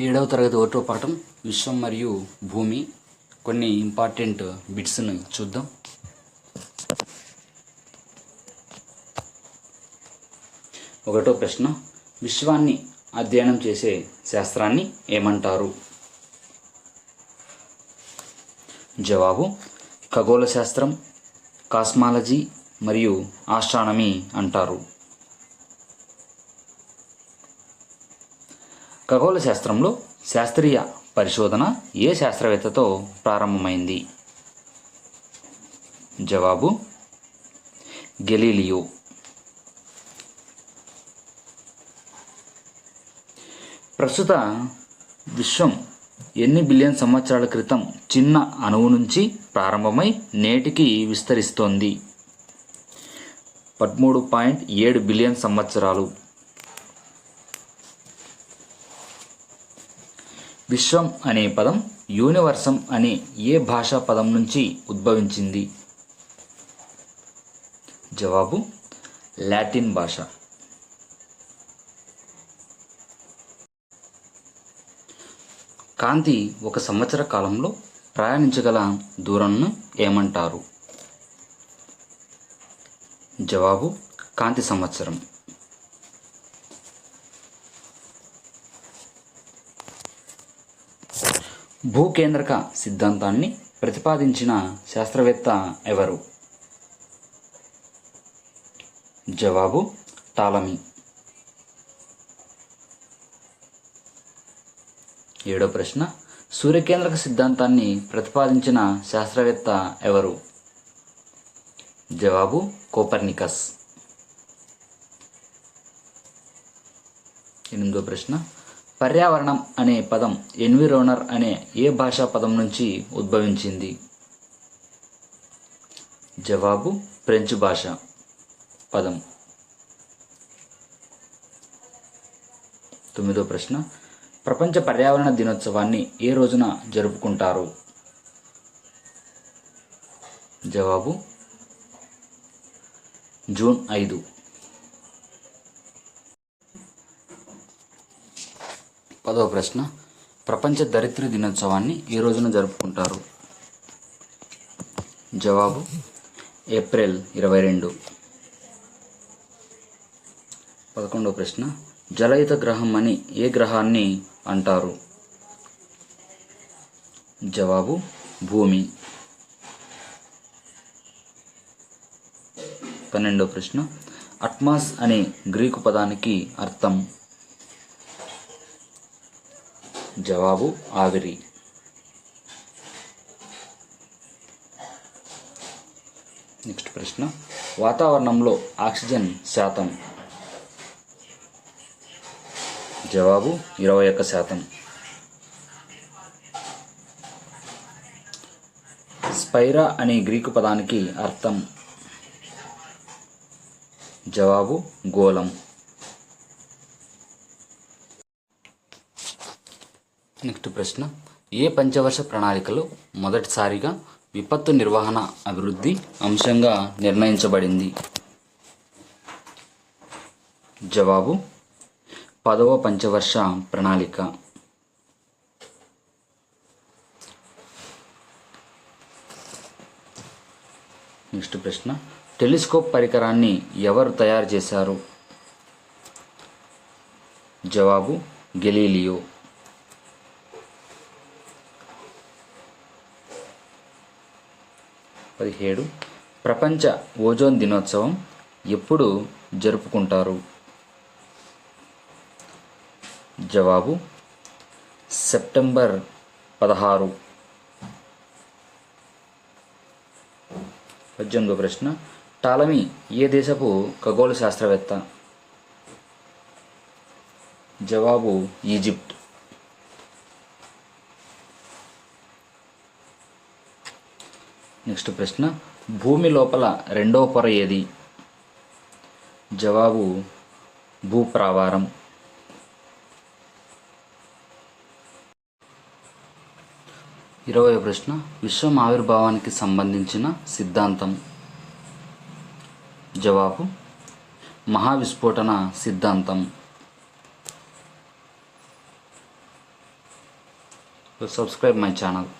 ఏడవ తరగతి ఒకటో పాఠం విశ్వం మరియు భూమి కొన్ని ఇంపార్టెంట్ బిట్స్ని చూద్దాం. ఒకటో ప్రశ్న విశ్వాన్ని అధ్యయనం చేసే శాస్త్రాన్ని ఏమంటారు? జవాబు ఖగోళ శాస్త్రం కాస్మాలజీ మరియు ఆస్ట్రానమీ అంటారు. ఖగోళ శాస్త్రంలో శాస్త్రీయ పరిశోధన ఏ శాస్త్రవేత్తతో ప్రారంభమైంది? జవాబు గెలీలియో. ప్రస్తుత విశ్వం ఎన్ని బిలియన్ సంవత్సరాల క్రితం చిన్న అణువు నుంచి ప్రారంభమై నేటికి విస్తరిస్తోంది? పదమూడు పాయింట్ ఏడు బిలియన్ సంవత్సరాలు. విశ్వం అనే పదం యూనివర్సం అనే ఏ భాషా పదం నుంచి ఉద్భవించింది? జవాబు లాటిన్ భాష. కాంతి ఒక సంవత్సర కాలంలో ప్రయాణించగల దూరంను ఏమంటారు? జవాబు కాంతి సంవత్సరం. భూకేంద్రక సిద్ధాంతాన్ని ప్రతిపాదించిన శాస్త్రవేత్త ఎవరు? జవాబు టాలమీ ఏడో ప్రశ్న. సూర్యకేంద్రక సిద్ధాంతాన్ని ప్రతిపాదించిన శాస్త్రవేత్త ఎవరు? జవాబు కోపర్నికస్. ఎనిమిదో ప్రశ్న. పర్యావరణం అనే పదం ఎన్విరోనర్ అనే ఏ భాషా పదం నుంచి ఉద్భవించింది? జవాబు ఫ్రెంచ్ భాష పదం. తొమ్మిదో ప్రశ్న. ప్రపంచ పర్యావరణ దినోత్సవాన్ని ఏ రోజున జరుపుకుంటారు? జవాబు జూన్ ఐదు. పదవ ప్రశ్న. ప్రపంచ దరిద్ర దినోత్సవాన్ని ఏ రోజున జరుపుకుంటారు? జవాబు ఏప్రిల్ ఇరవై రెండు. పదకొండవ ప్రశ్న. జలయుత గ్రహం అని ఏ గ్రహాన్ని అంటారు? జవాబు భూమి. పన్నెండవ ప్రశ్న. అట్మాస్ అనే గ్రీకు పదానికి అర్థం. జవాబు ఆవిరి. నెక్స్ట్ ప్రశ్న. వాతావరణంలో ఆక్సిజన్ శాతం. జవాబు ఇరవై ఒక్క శాతం. స్పైరా అనే గ్రీకు పదానికి అర్థం. జవాబు గోళం. నెక్స్ట్ ప్రశ్న. ఏ పంచవర్ష ప్రణాళికలో మొదటిసారిగా విపత్తు నిర్వహణ అభివృద్ధి అంశంగా నిర్ణయించబడింది? జవాబు పదవ పంచవర్ష ప్రణాళిక. నెక్స్ట్ ప్రశ్న. టెలిస్కోప్ పరికరాన్ని ఎవరు తయారు చేశారు? జవాబు గెలీలియో. పదిహేడు. ప్రపంచ ఓజోన్ దినోత్సవం ఎప్పుడు జరుపుకుంటారు? జవాబు సెప్టెంబర్ పదహారు. పద్దెనిమిదో ప్రశ్న. టాలమీ ఏ దేశపు ఖగోళ శాస్త్రవేత్త జవాబు ఈజిప్ట్. నెక్స్ట్ ప్రశ్న భూమి లోపల రెండవ పొర ఏది? జవాబు భూప్రావారం ఇరవై ప్రశ్న విశ్వం ఆవిర్భావానికి సంబంధించిన సిద్ధాంతం? జవాబు మహావిస్ఫోటన సిద్ధాంతం. Subscribe my channel